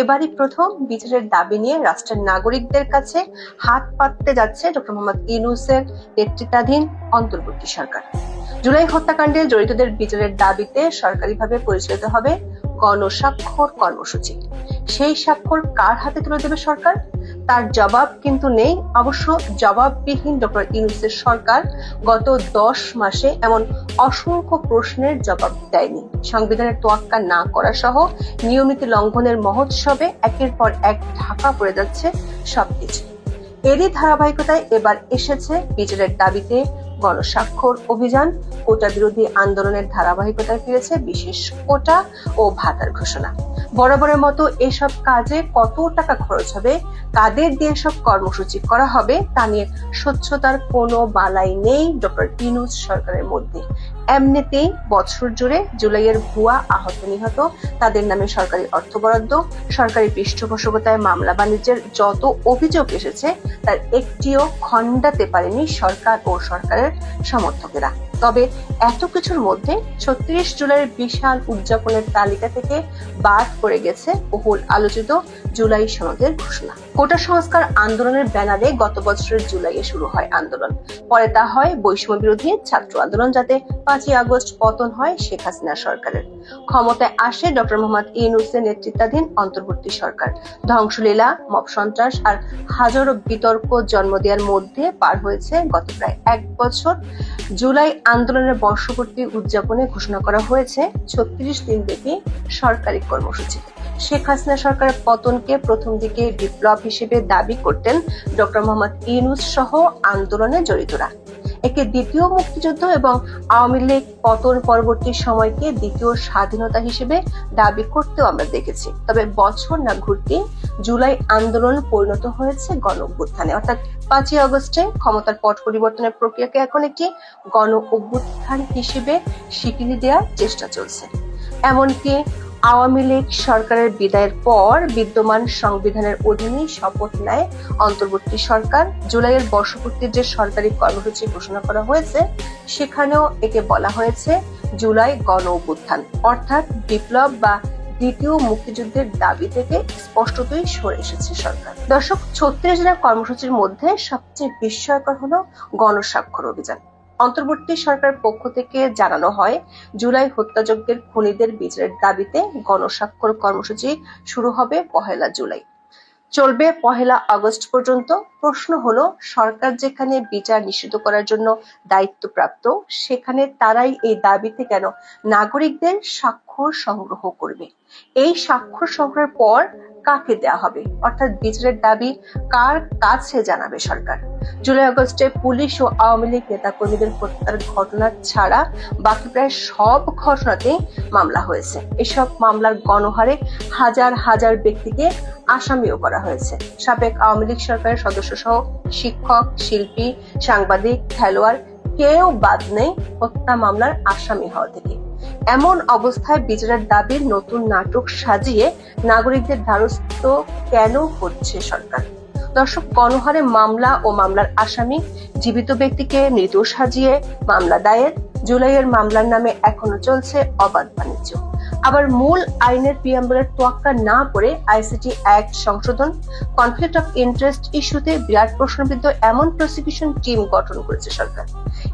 এবারই প্রথম বিচারের দাবি নিয়ে রাষ্ট্রের নাগরিকদের কাছে হাত পাততে যাচ্ছে ডক্টর মোহাম্মদ ইউনুসের নেতৃত্বাধীন অন্তর্বর্তী সরকার। জুলাই হত্যাকাণ্ডে জড়িতদের বিচারের দাবিতে সরকারিভাবে পরিচালিত হবে গণস্বাক্ষর কর্মসূচি। সেই স্বাক্ষর কার হাতে তুলে দেবে সরকার? তার জবাব কিন্তু নেই। অবশ্য জবাববিহীন ডক্টর ইউনুসের সরকার গত দশ মাসে এমন অসংখ্য প্রশ্নের জবাব দেয়নি। সংবিধানের তোয়াক্কা না করা সহ নিয়মিত লঙ্ঘনের মহোৎসবে একের পর এক ঢাকা পড়ে যাচ্ছে সবকিছু। এরই ধারাবাহিকতায় এবার এসেছে বিচারের দাবিতে গণস্বাক্ষর অভিযান, কোটা বিরোধী আন্দোলনের ধারাবাহিকতায় ফিরেছে বিশেষ কোটা ও ভাতার ঘোষণা। বরাবরের মতো এসব কাজে কত টাকা খরচ হবে, কাদের দিয়ে সব কর্মসূচি করা হবে, তা নিয়ে স্বচ্ছতার কোনো বালাই নেই ডক্টর ইনুজ সরকারের মধ্যে। এমনিতেই বছর জুড়ে জুলাইয়ের ভুয়া আহত নিহত, তাদের নামে সরকারি অর্থ বরাদ্দ, সরকারি পৃষ্ঠপোষকতায় মামলা বাণিজ্যের যত অভিযোগ এসেছে, তার একটিও খণ্ডাতে পারেনি সরকার ও সরকারের সমর্থকেরা। তবে এত কিছুর মধ্যে ছত্রিশ জুলাইয়ের বিশাল উদযাপনের তালিকা থেকে বাদ পড়ে গেছে বহুল আলোচিত জুলাই সনদের ঘোষণা। কোটা সংস্কার আন্দোলনের ব্যানারে গত বছরের জুলাইয়ে শুরু হয় আন্দোলন। পরে তা হয় বৈষম্য বিরোধী ছাত্র আন্দোলন যাতে পাঁচই আগস্ট পতন হয় শেখ হাসিনা সরকারের। ক্ষমতায় আসে ডক্টর মোহাম্মদ ইউনুসের নেতৃত্বাধীন অন্তর্বর্তী সরকার। ধ্বংসলীলা, মব সন্ত্রাস আর হাজারো বিতর্ক জন্ম দেওয়ার মধ্যে পার হয়েছে গত প্রায় এক বছর। জুলাই আন্দোলনের বর্ষপূর্তি উদযাপনে ঘোষণা করা হয়েছে ছত্রিশ দিন ব্যাপী সরকারি কর্মসূচি। শেখ হাসিনা সরকারের পতনকে প্রথম দিকে বিপ্লব হিসেবে দাবি করতেন ডক্টর মোহাম্মদ ইউনুস সহ আন্দোলনে জড়িতরা। একে দ্বিতীয় মুক্তিযুদ্ধ এবং আওয়ামী লীগ পতন পরবর্তী সময়কে দ্বিতীয় স্বাধীনতা হিসেবে দাবি করতেও আমরা দেখেছি। তবে বছর না ঘুরতে জুলাই আন্দোলন পরিণত হয়েছে গণ অভ্যুত্থানে অর্থাৎ পাঁচই আগস্টে ক্ষমতার পট পরিবর্তনের প্রক্রিয়াকে এখন একটি গণ অভ্যুত্থান হিসেবে স্বীকৃতি দেওয়ার চেষ্টা চলছে। এমনকি আওয়ামী লীগ সরকারের বিদায়ের পর বিদ্যমান সংবিধানের অধীনে শপথ নেয় অন্তর্বর্তী সরকার। জুলাইয়ের বর্ষপূর্তির যে সরকারি কর্মসূচি ঘোষণা করা হয়েছে, সেখানেও একে বলা হয়েছে জুলাই গণ অভ্যুত্থান। অর্থাৎ বিপ্লব বা দ্বিতীয় মুক্তিযুদ্ধের দাবি থেকে স্পষ্টতই সরে এসেছে সরকার। দর্শক, ছত্রিশ দিনের কর্মসূচির মধ্যে সবচেয়ে বিস্ময়কর হল গণস্বাক্ষর অভিযান। অন্তর্বর্তী সরকার পক্ষ থেকে জানানো হয়, জুলাই হত্যাযজ্ঞের খুনিদের বিচারের দাবিতে গণস্বাক্ষর কর্মসূচি শুরু হবে পহেলা জুলাই। চলবে পহেলা আগস্ট পর্যন্ত। প্রশ্ন হলো, সরকার যেখানে বিচার নিশ্চিত করার জন্য দায়িত্বপ্রাপ্ত, সেখানে তারাই এই দাবিতে কেন নাগরিকদের স্বাক্ষর সংগ্রহ করবে? এই স্বাক্ষর সংগ্রহের পর কাকে দেয়া হবে? অর্থাৎ বিচারের দাবি কার কাছে জানাবে সরকার? জুলাই আগস্টে পুলিশ ও আওয়ামী লীগ নেতাকর্মীদের হত্যার ঘটনা ছাড়া বাকি প্রায় সব ঘটনাতেই মামলা হয়েছে। এসব মামলার গণহারে হাজার হাজার ব্যক্তিকে আসামিও করা হয়েছে। সাবেক আওয়ামী লীগ সরকারের সদস্য সহ শিক্ষক, শিল্পী, সাংবাদিক, খেলোয়াড় কেউ বাদ নেই হত্যা মামলার আসামি হওয়া থেকে। এমন অবস্থায় বিচারের দাবির নতুন নাটক সাজিয়ে নাগরিকদের দ্বারস্থ কেন হচ্ছে সরকার? দর্শক, গণহারে মামলা ও মামলার আসামি জীবিত ব্যক্তিকে মৃত সাজিয়ে মামলা দায়ের, জুলাইয়ের মামলার নামে এখনও চলছে অবাধ বাণিজ্য। আবার মূল আইনের পিয়াম্বলের তোয়াক্কা না করে আইসিটি অ্যাক্ট সংশোধন, কনফ্লিক্ট অফ ইন্টারেস্ট ইস্যুতে বিরাট প্রশ্নবিদ্ধ এমন প্রসিকিউশন টিম গঠন করেছে সরকার।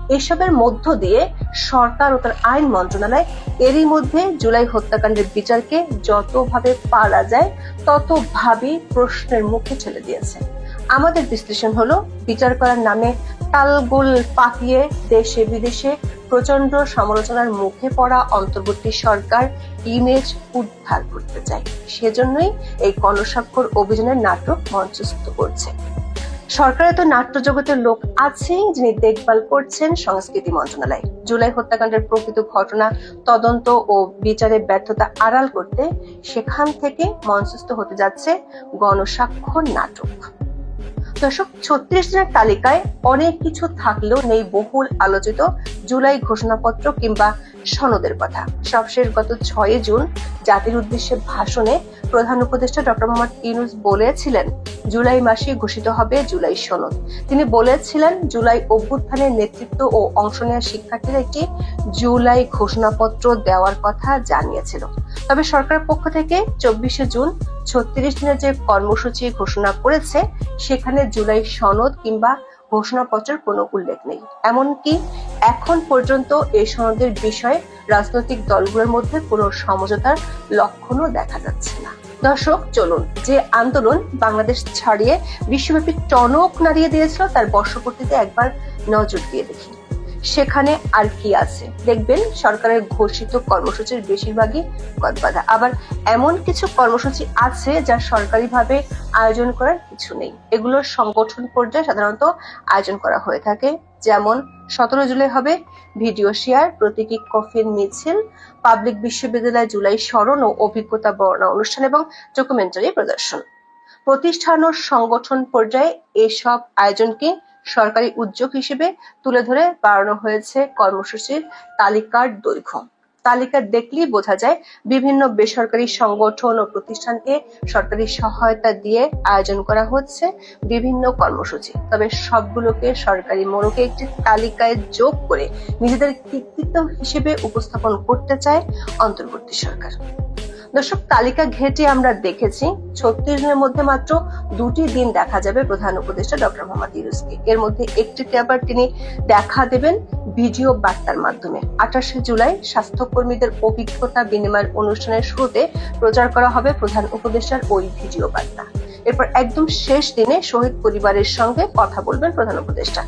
এসবের মধ্য দিয়ে সরকার ও তার আইন মন্ত্রণালয় এরই মধ্যে জুলাই হত্যাকাণ্ডের বিচারকে যতভাবে পারা যায়, ততভাবেই প্রশ্নের মুখে ঠেলে দিয়েছে। আমাদের বিশ্লেষণ হলো, বিচার করার নামে তালগোল পাকিয়ে দেশে বিদেশে প্রচণ্ড সমালোচনার মুখে পড়া অন্তর্বর্তী সরকার ইমেজ উদ্ধার করতে চায়। সেজন্যই এই গণস্বাক্ষর অভিযানের নাটক মঞ্চস্থ করছে। সরকারে তো নাট্য জগতের লোক আছেই যিনি দেখভাল করছেন সংস্কৃতি মন্ত্রণালয়। জুলাই হত্যাকাণ্ডের প্রকৃত ঘটনা, তদন্ত ও বিচারে ব্যর্থতা আড়াল করতে সেখান থেকে মঞ্চস্থ হতে যাচ্ছে গণস্বাক্ষর নাটক। দর্শক, ছত্রিশ দিনের তালিকায় অনেক কিছু থাকলেও নেই বহুল আলোচিত জুলাই ঘোষণাপত্র কিংবা সনদের কথা। সবশেষ গত ছয় জুন জাতির উদ্দেশ্যে ভাষণে প্রধান উপদেষ্টা ডক্টর মোহাম্মদ ইউনুস বলেছিলেন জুলাই মাসে ঘোষিত হবে জুলাই সনদ। তিনি বলেছিলেন, জুলাই অভ্যুত্থানের নেতৃত্ব ও অংশ নেওয়া শিক্ষার্থীরা একটি জুলাই ঘোষণাপত্র দেওয়ার কথা জানিয়েছিল। তবে সরকার পক্ষ থেকে চব্বিশে জুন ছত্রিশ দিনের যে কর্মসূচি ঘোষণা করেছে, সেখানে জুলাই সনদ কিংবা ঘোষণাপত্রের কোনো উল্লেখ নেই। এমনকি এখন পর্যন্ত এই সনদের বিষয়ে রাজনৈতিক দলগুলোর মধ্যে কোনো সমঝোতার লক্ষণও দেখা যাচ্ছে না। দর্শক, চলুন যে আন্দোলন বাংলাদেশ ছাড়িয়ে বিশ্বব্যাপী টনক নাড়িয়ে দিয়েছিল, তার বর্ষপূর্তিতে একবার নজর দিয়ে দেখি। সেখানে আর কি আছে? দেখবেন সরকারের ঘোষিত কর্মসূচির বেশিরভাগই গদবাধা। আবার এমন কিছু কর্মসূচি আছে যা সরকারিভাবে আয়োজন করার কিছু নেই। এগুলো সংগঠন পর্যায়ে সাধারণত আয়োজন করা হয়ে থাকে। যেমন, সতেরো জুলাই হবে ভিডিও শেয়ার, প্রতীকী কফিন মিছিল, পাবলিক বিশ্ববিদ্যালয় জুলাই স্মরণ ও অভিজ্ঞতা বর্ণনা অনুষ্ঠান এবং ডকুমেন্টারি প্রদর্শন। প্রতিষ্ঠান ও সংগঠন পর্যায়ে এসব আয়োজনকে সরকারি উদ্যোগ হিসেবে তুলে ধরে বাড়ানো হয়েছে কর্মসূচির তালিকার দৈর্ঘ্য। তালিকা দেখলেই বোঝা যায় বিভিন্ন বেসরকারি সংগঠন ও প্রতিষ্ঠানকে সরকারি সহায়তা দিয়ে আয়োজন করা হচ্ছে বিভিন্ন কর্মসূচি। তবে সবগুলোকে সরকারি মোড়কে একটি তালিকায় যোগ করে নিজেদের কৃতিত্ব হিসেবে উপস্থাপন করতে চায় অন্তর্বর্তী সরকার। দর্শক, তালিকা ঘেটে আমরা দেখেছি ছত্রিশ দিনের মধ্যে মাত্র দুটি দিন দেখা যাবে প্রধান উপদেষ্টা ডক্টর মোহাম্মদ ইউনুসকে। এর মধ্যে একটিতে আবার তিনি দেখা দেবেন ভিডিও বার্তার মাধ্যমে। আঠাশে জুলাই স্বাস্থ্যকর্মীদের অভিজ্ঞতা বিনিময়ের অনুষ্ঠানের শুরুতে প্রচার করা হবে প্রধান উপদেষ্টার ওই ভিডিও বার্তা। এরপর একদম শেষ দিনে শহীদ পরিবারের সঙ্গে কথা বলবেন প্রধান উপদেষ্টা।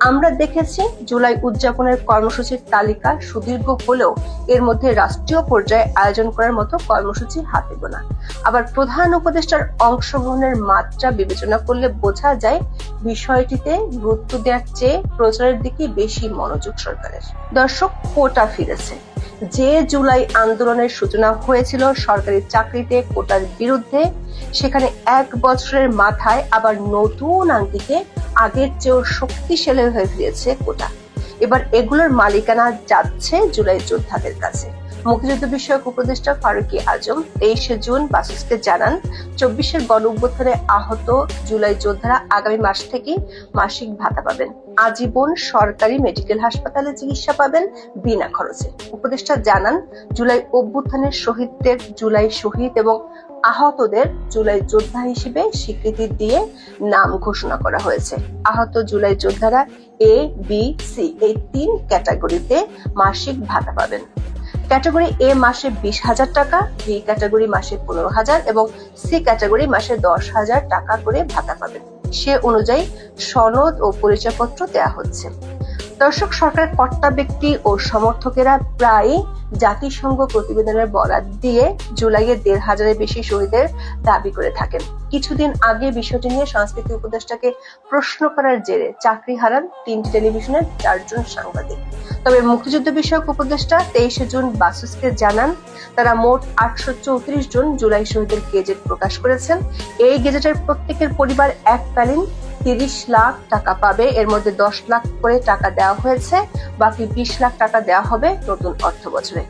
আমরা দেখেছি জুলাই উদযাপনের কর্মসূচির তালিকা সুদীর্ঘ হলেও এর মধ্যে রাষ্ট্রীয় পর্যায়ে আয়োজন করার মতো কর্মসূচি হাতে গোনা। আবার প্রধান উপদেষ্টার অংশগ্রহণের মাত্রা বিবেচনা করলে বোঝা যায় বিষয়টিতে গুরুত্ব দেওয়ার চেয়ে প্রচারের দিকে বেশি মনোযোগ সরকারের। দর্শক, কোটা ফিরেছে। যে জুলাই আন্দোলনের সূচনা হয়েছিল, সরকারি চাকরিতে কোটার বিরুদ্ধে, সেখানে এক বছরের মাথায় আবার নতুন আঙ্গিকে আগের চেয়েও শক্তিশালী হয়ে ফিরেছে কোটা। এবার এগুলোর মালিকানা যাচ্ছে জুলাই যোদ্ধাদের কাছে। মুক্তিযুদ্ধ বিষয়ক উপদেষ্টা ফারুকি আজম তেইশে জুন বাসুসকে জানান, চব্বিশের গণ অভ্যুত্থানে আহত জুলাই যোদ্ধারা আগামী মাস থেকে মাসিক ভাতা পাবেন। আজীবন সরকারি মেডিকেল হাসপাতালে চিকিৎসা পাবেন বিনা খরচে। উপদেষ্টা জানান, জুলাই অভ্যুত্থানের শহীদদের জুলাই শহীদ এবং আহতদের জুলাই যোদ্ধা হিসেবে স্বীকৃতি দিয়ে নাম ঘোষণা করা হয়েছে। আহত জুলাই যোদ্ধারা এ বি সি এই তিন ক্যাটাগরিতে মাসিক ভাতা পাবেন। ক্যাটাগরি এ মাসে বিশ হাজার টাকা বি ক্যাটাগরি মাসে পনেরো হাজার এবং সি ক্যাটাগরি মাসে দশ হাজার টাকা করে ভাতা পাবেন। সে অনুযায়ী সনদ ও পরিচয়পত্র দেয়া হচ্ছে। দর্শক, সরকারের কর্তা ব্যক্তি ও সমর্থকেরা প্রায় জাতিসংঘ প্রতিবেদনের বরাত দিয়ে জুলাইয়ে দেড় হাজারের বেশি শহীদের দাবি করে থাকেন। কিছুদিন আগে বিষয়টি নিয়ে সংস্কৃতি উপদেষ্টাকে প্রশ্ন করার জেরে চাকরি হারান তিনটি টেলিভিশনের চারজন সাংবাদিক। তবে মুক্তিযুদ্ধ বিষয়ক উপদেষ্টা তেইশে জুন বাসুসকে জানান, তারা মোট আটশো চৌত্রিশ জন জুলাই শহীদের গেজেট প্রকাশ করেছেন। এই গেজেটের প্রত্যেকের পরিবার এককালীন তিরিশ লাখ টাকা পাবে। এর মধ্যে দশ লাখ করে টাকা দেওয়া হয়েছে। বাকি বিশ লাখ টাকা দেওয়া হবে নতুন অর্থ বছরে